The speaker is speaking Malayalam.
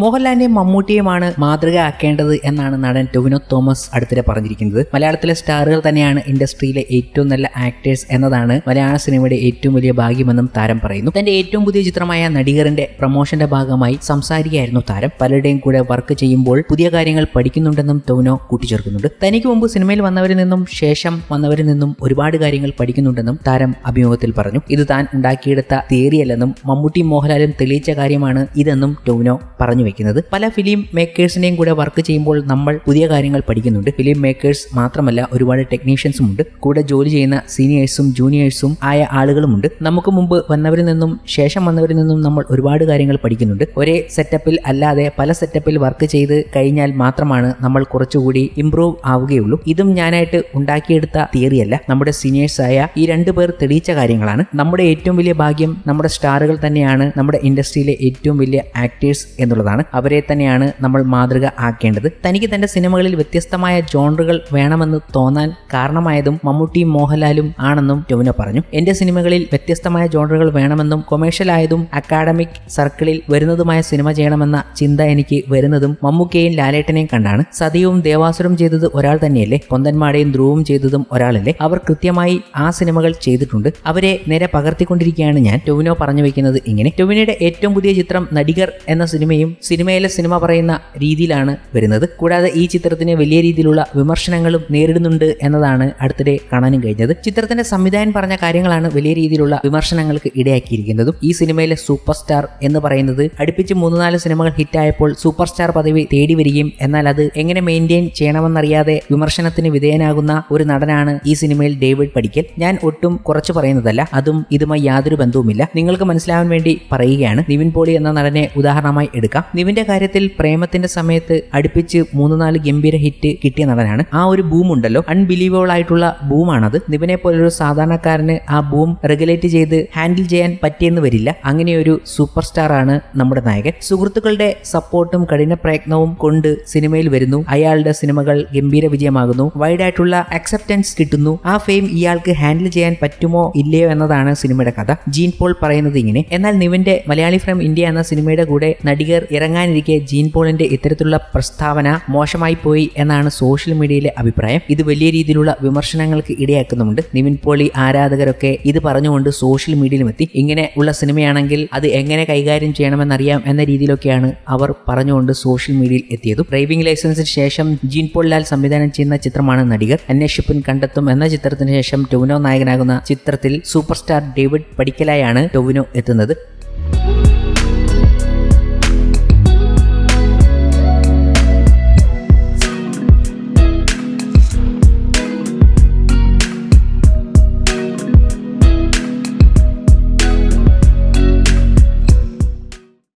മോഹൻലാലിനെയും മമ്മൂട്ടിയുമാണ് മാതൃകയാക്കേണ്ടത് എന്നാണ് നടൻ ടൊവിനോ തോമസ് അടുത്തിടെ പറഞ്ഞിരിക്കുന്നത്. മലയാളത്തിലെ സ്റ്റാറുകൾ തന്നെയാണ് ഇൻഡസ്ട്രിയിലെ ഏറ്റവും നല്ല ആക്ടേഴ്സ് എന്നതാണ് മലയാള സിനിമയുടെ ഏറ്റവും വലിയ ഭാഗ്യമെന്നും താരം പറയുന്നു. തന്റെ ഏറ്റവും പുതിയ ചിത്രമായ നടികറിന്റെ പ്രൊമോഷന്റെ ഭാഗമായി സംസാരിക്കുകയായിരുന്നു താരം. പലരുടെയും കൂടെ വർക്ക് ചെയ്യുമ്പോൾ പുതിയ കാര്യങ്ങൾ പഠിക്കുന്നുണ്ടെന്നും ടൊവിനോ കൂട്ടിച്ചേർക്കുന്നുണ്ട്. തനിക്ക് മുമ്പ് സിനിമയിൽ വന്നവരിൽ നിന്നും ശേഷം വന്നവരിൽ നിന്നും ഒരുപാട് കാര്യങ്ങൾ പഠിക്കുന്നുണ്ടെന്നും താരം അഭിമുഖത്തിൽ പറഞ്ഞു. ഇത് താൻ ഉണ്ടാക്കിയെടുത്ത തിയറിയല്ലെന്നും മമ്മൂട്ടി മോഹൻലാലും തെളിയിച്ച കാര്യമാണ് ഇതെന്നും ടൊവിനോ പറഞ്ഞു വെക്കുന്നത് പല ഫിലിം മേക്കേഴ്സിനെയും കൂടെ വർക്ക് ചെയ്യുമ്പോൾ നമ്മൾ പുതിയ കാര്യങ്ങൾ പഠിക്കുന്നുണ്ട്. ഫിലിം മേക്കേഴ്സ് മാത്രമല്ല ഒരുപാട് ടെക്നീഷ്യൻസും ഉണ്ട്. കൂടെ ജോലി ചെയ്യുന്ന സീനിയേഴ്സും ജൂനിയേഴ്സും ആയ ആളുകളുമുണ്ട് നമുക്ക് മുമ്പ് വന്നവരിൽ നിന്നും ശേഷം വന്നവരിൽ നിന്നും നമ്മൾ ഒരുപാട് കാര്യങ്ങൾ പഠിക്കുന്നുണ്ട്. ഒരേ സെറ്റപ്പിൽ അല്ലാതെ പല സെറ്റപ്പിൽ വർക്ക് ചെയ്ത് കഴിഞ്ഞാൽ മാത്രമാണ് നമ്മൾ കുറച്ചുകൂടി ഇംപ്രൂവ് ആവുകയുള്ളൂ. ഇതും ഞാനായിട്ട് ഉണ്ടാക്കിയെടുത്ത തിയറിയല്ല നമ്മുടെ സീനിയേഴ്സായ ഈ രണ്ടു പേർ തെളിയിച്ച കാര്യങ്ങളാണ്. നമ്മുടെ ഏറ്റവും വലിയ ഭാഗ്യം നമ്മുടെ സ്റ്റാറുകൾ തന്നെയാണ്. നമ്മുടെ ഇൻഡസ്ട്രിയിലെ ഏറ്റവും വലിയ ആക്ടേഴ്സ് എന്നുള്ളതാണ്. അവരെ തന്നെയാണ് നമ്മൾ മാതൃക ആക്കേണ്ടത്. തനിക്ക് തന്റെ സിനിമകളിൽ വ്യത്യസ്തമായ ജോണറുകൾ വേണമെന്ന് തോന്നാൻ കാരണമായതും മമ്മൂട്ടിയും മോഹൻലാലും ആണെന്നും ടൊവിനോ പറഞ്ഞു. എന്റെ സിനിമകളിൽ വ്യത്യസ്തമായ ജോണറുകൾ വേണമെന്നും കൊമേഴ്ഷ്യൽ ആയതും അക്കാഡമിക് സർക്കിളിൽ വരുന്നതുമായ സിനിമ ചെയ്യണമെന്ന ചിന്ത എനിക്ക് വരുന്നതും മമ്മൂക്കയും ലാലേട്ടനെയും കണ്ടാണ്. സതിയും ദേവാസുരം ചെയ്തത് ഒരാൾ തന്നെയല്ലേ? പൊന്തന്മാടെയും ധ്രുവും ചെയ്തതും ഒരാളല്ലേ? അവർ കൃത്യമായി ആ സിനിമകൾ ചെയ്തിട്ടുണ്ട്. അവരെ നേരെ പകർത്തിക്കൊണ്ടിരിക്കുകയാണ് ഞാൻ. ടൊവിനോ പറഞ്ഞു വെക്കുന്നത് ഇങ്ങനെ. ടൊവിനോയുടെ ഏറ്റവും പുതിയ ചിത്രം നടികർ എന്ന സിനിമയും സിനിമയിലെ സിനിമ പറയുന്ന രീതിയിലാണ് വരുന്നത്. കൂടാതെ ഈ ചിത്രത്തിന് വലിയ രീതിയിലുള്ള വിമർശനങ്ങളും നേരിടുന്നുണ്ട് എന്നതാണ് അടുത്തിടെ കാണാനും കഴിഞ്ഞത്. ചിത്രത്തിന്റെ സംവിധായകൻ പറഞ്ഞ കാര്യങ്ങളാണ് വലിയ രീതിയിലുള്ള വിമർശനങ്ങൾക്ക് ഇടയാക്കിയിരിക്കുന്നതും. ഈ സിനിമയിലെ സൂപ്പർ സ്റ്റാർ എന്ന് പറയുന്നത് അടുപ്പിച്ച് മൂന്ന് നാല് സിനിമകൾ ഹിറ്റായപ്പോൾ സൂപ്പർ സ്റ്റാർ പദവി തേടി വരികയും എന്നാൽ അത് എങ്ങനെ മെയിന്റെയിൻ ചെയ്യണമെന്നറിയാതെ വിമർശനത്തിന് വിധേയനാകുന്ന ഒരു നടനാണ് ഈ സിനിമയിൽ ഡേവിഡ് പഠിക്കൽ ഞാൻ ഒട്ടും കുറച്ച് പറയുന്നതല്ല. അതും ഇതുമായി യാതൊരു ബന്ധവുമില്ല. നിങ്ങൾക്ക് മനസ്സിലാവാൻ വേണ്ടി പറയുകയാണ്. നിവിൻ പോളി എന്ന നടനെ ഉദാഹരണമായി എടുക്കാം. നിവിന്റെ കാര്യത്തിൽ പ്രേമത്തിന്റെ സമയത്ത് അടുപ്പിച്ച് മൂന്ന് നാല് ഗംഭീര ഹിറ്റ് കിട്ടിയ നടനാണ്. ആ ഒരു ബൂം ഉണ്ടല്ലോ അൺബിലീവബിൾ ആയിട്ടുള്ള ബൂമാണത് നിവിനെ പോലൊരു സാധാരണക്കാരന് ആ ബൂം റെഗുലേറ്റ് ചെയ്ത് ഹാൻഡിൽ ചെയ്യാൻ പറ്റിയെന്ന് വരില്ല. അങ്ങനെയൊരു സൂപ്പർ സ്റ്റാർ ആണ് നമ്മുടെ നായകൻ. സുഹൃത്തുക്കളുടെ സപ്പോർട്ടും കഠിന പ്രയത്നവും കൊണ്ട് സിനിമയിൽ വരുന്നു. അയാളുടെ സിനിമകൾ ഗംഭീര വിജയമാകുന്നു. വൈഡ് ആയിട്ടുള്ള അക്സെപ്റ്റൻസ് കിട്ടുന്നു. ആ ഫെയിം ഇയാൾക്ക് ഹാൻഡിൽ ചെയ്യാൻ പറ്റുമോ ഇല്ലയോ എന്നതാണ് സിനിമയുടെ കഥ. ജീൻ പോൾ പറയുന്നത് ഇങ്ങനെ. എന്നാൽ നിവിന്റെ മലയാളി ഫ്രം ഇന്ത്യ എന്ന സിനിമയുടെ കൂടെ നടികർ ഇറങ്ങാനിരിക്കെ ജീൻ പോളിന്റെ ഇത്തരത്തിലുള്ള പ്രസ്താവന മോശമായി പോയി എന്നാണ് സോഷ്യൽ മീഡിയയിലെ അഭിപ്രായം. ഇത് വലിയ രീതിയിലുള്ള വിമർശനങ്ങൾക്ക് ഇടയാക്കുന്നുണ്ട് നിവിൻ പോളി ആരാധകരൊക്കെ ഇത് പറഞ്ഞുകൊണ്ട് സോഷ്യൽ മീഡിയയിലും എത്തി ഇങ്ങനെ ഉള്ള സിനിമയാണെങ്കിൽ അത് എങ്ങനെ കൈകാര്യം ചെയ്യണമെന്നറിയാം എന്ന രീതിയിലൊക്കെയാണ് അവർ പറഞ്ഞുകൊണ്ട് സോഷ്യൽ മീഡിയയിൽ എത്തിയത്. ഡ്രൈവിംഗ് ലൈസൻസിന് ശേഷം ജീൻ പോൾ ലാൽ സംവിധാനം ചെയ്യുന്ന ചിത്രമാണ് നടികർ. അന്വേഷിപ്പിൻ കണ്ടെത്തും എന്ന ചിത്രത്തിന് ശേഷം ടൊവിനോ നായകനാകുന്ന ചിത്രത്തിൽ സൂപ്പർ സ്റ്റാർ ഡേവിഡ് പടിക്കലായാണ് ടൊവിനോ എത്തുന്നത്.